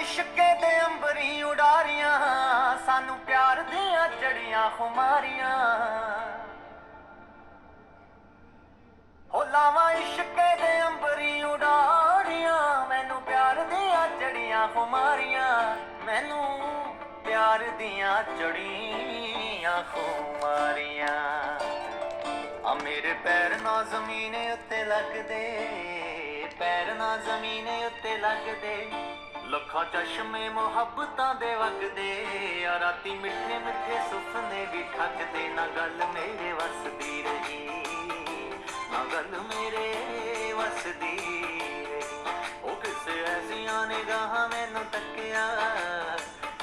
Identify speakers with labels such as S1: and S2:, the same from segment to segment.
S1: ਇਸ਼ਕੇ ਦੇ ਅੰਬਰੀ ਉਡਾਰੀਆਂ, ਸਾਨੂੰ ਪਿਆਰ ਦੀਆਂ ਚੜੀਆਂ ਖੁਮਾਰੀਆਂ। ਹੋ ਲਾਵਾਂ ਇਸ਼ਕੇ ਦੇ ਅੰਬਰੀ ਉਡਾਰੀਆਂ, ਮੈਨੂੰ ਪਿਆਰ ਦੀਆਂ ਚੜੀਆਂ ਖੁਮਾਰੀਆਂ, ਮੈਨੂੰ ਪਿਆਰ ਦੀਆਂ ਚੜੀਆਂ ਖੁਮਾਰੀਆਂ। ਆ ਮੇਰੇ ਪੈਰ ਨਾ ਜ਼ਮੀਨ ਉੱਤੇ ਲੱਗਦੇ, ਪੈਰ ਨਾ ਜ਼ਮੀਨ ਉੱਤੇ ਲੱਗਦੇ। ਲੱਖਾਂ ਚਸ਼ਮੇ ਮੁਹੱਬਤਾਂ ਦੇ ਵਗਦੇ ਆ, ਰਾਤੀ ਮਿੱਠੇ ਮਿੱਠੇ ਸੁਪਨੇ ਵੀ ਠੱਗਦੇ, ਨਾ ਗੱਲ ਮੇਰੇ ਵੱਸਦੀ ਰਹੀ, ਨਾ ਗੱਲ ਮੇਰੇ ਵਸਦੀ ਉਹ ਕਿਸੇ ਐਸੀਆਂ ਨਿਗਾਹਾਂ ਮੈਨੂੰ ਤੱਕਿਆ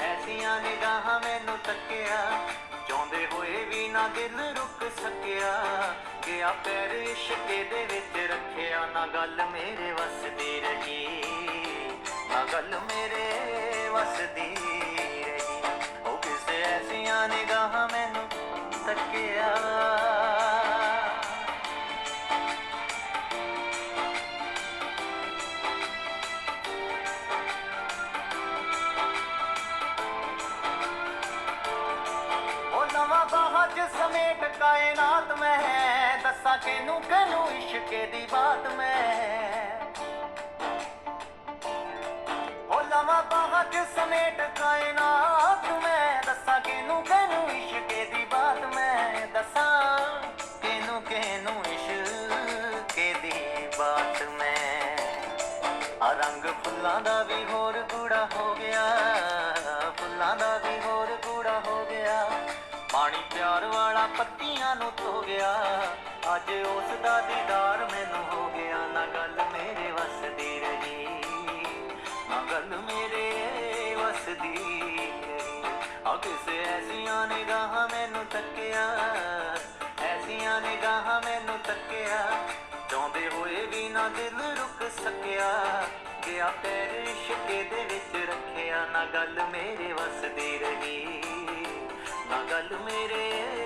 S1: ਐਸੀਆਂ ਨਿਗਾਹਾਂ ਮੈਨੂੰ ਤੱਕਿਆ ਚਾਹੁੰਦੇ ਹੋਏ ਵੀ ਨਾ ਦਿਲ ਰੁਕ ਸਕਿਆ ਗਿਆ ਪੈਰ ਇਸ਼ਕੇ ਦੇ ਵਿੱਚ ਰੱਖਿਆ, ਨਾ ਗੱਲ ਮੇਰੇ ਵੱਸਦੀ ਗੱਲ ਮੇਰੇ ਵਸਦੀ ਰਹੀ। ਉਹ ਕਿਸੇ ਐਸੀਆਂ ਨਿਗਾਹਾਂ ਮੈਨੂੰ ਤੱਕਿਆ ਉਹ ਨਵਾਂ ਬਾਹਜ ਸਮੇਟ ਕਾਇਨਾਤ ਮੈਂ ਦੱਸਾਂ ਕਿਨੂੰ ਕਿਨੂੰ ਇਸ਼ਕੇ ਦੀ ਬਾਤ ਮੈਂ ਬਾਤ ਮੈਂ। ਆ ਰੰਗ ਫੁੱਲਾਂ ਦਾ ਵੀ ਹੋਰ ਗੂੜਾ ਹੋ ਗਿਆ। ਫੁੱਲਾਂ ਦਾ ਵੀ ਹੋਰ ਗੂੜਾ ਹੋ ਗਿਆ। ਪਾਣੀ ਪਿਆਰ ਵਾਲਾ ਪੱਤੀਆਂ ਨੂੰ ਧੋ ਗਿਆ। ਅੱਜ ਉਸ ਦਾ ਦੀਦਾਰ ਮੈਨੂੰ ਹੋ ਗਿਆ। ਨਾ ਗੱਲ ਮੇਰੇ ਵੱਸਦੀ ਰਹੀ। ਨਾ ਗੱਲ ਮੇਰੇ ਵਸਦੀ ਰਹੀ। ਆ ਕਿਸੇ ਐਸੀਆਂ ਨਿਗਾਹਾਂ ਮੈਨੂੰ ਤੱਕਿਆ। ਐਸੀਆਂ ਨਿਗਾਹਾਂ ਮੈਨੂੰ ਤੱਕਿਆ। ਚਾਹੁੰਦੇ ਹੋਏ ਵੀ ਨਾ ਦਿਲ ਰੁਕ ਸਕਿਆ ਗਿਆ ਪੈਰ ਇਸ਼ਕੇ ਦੇ ਵਿੱਚ ਰੱਖਿਆ, ਨਾ ਗੱਲ ਮੇਰੇ ਵੱਸਦੀ ਰਹੀ, ਨਾ ਗੱਲ ਮੇਰੇ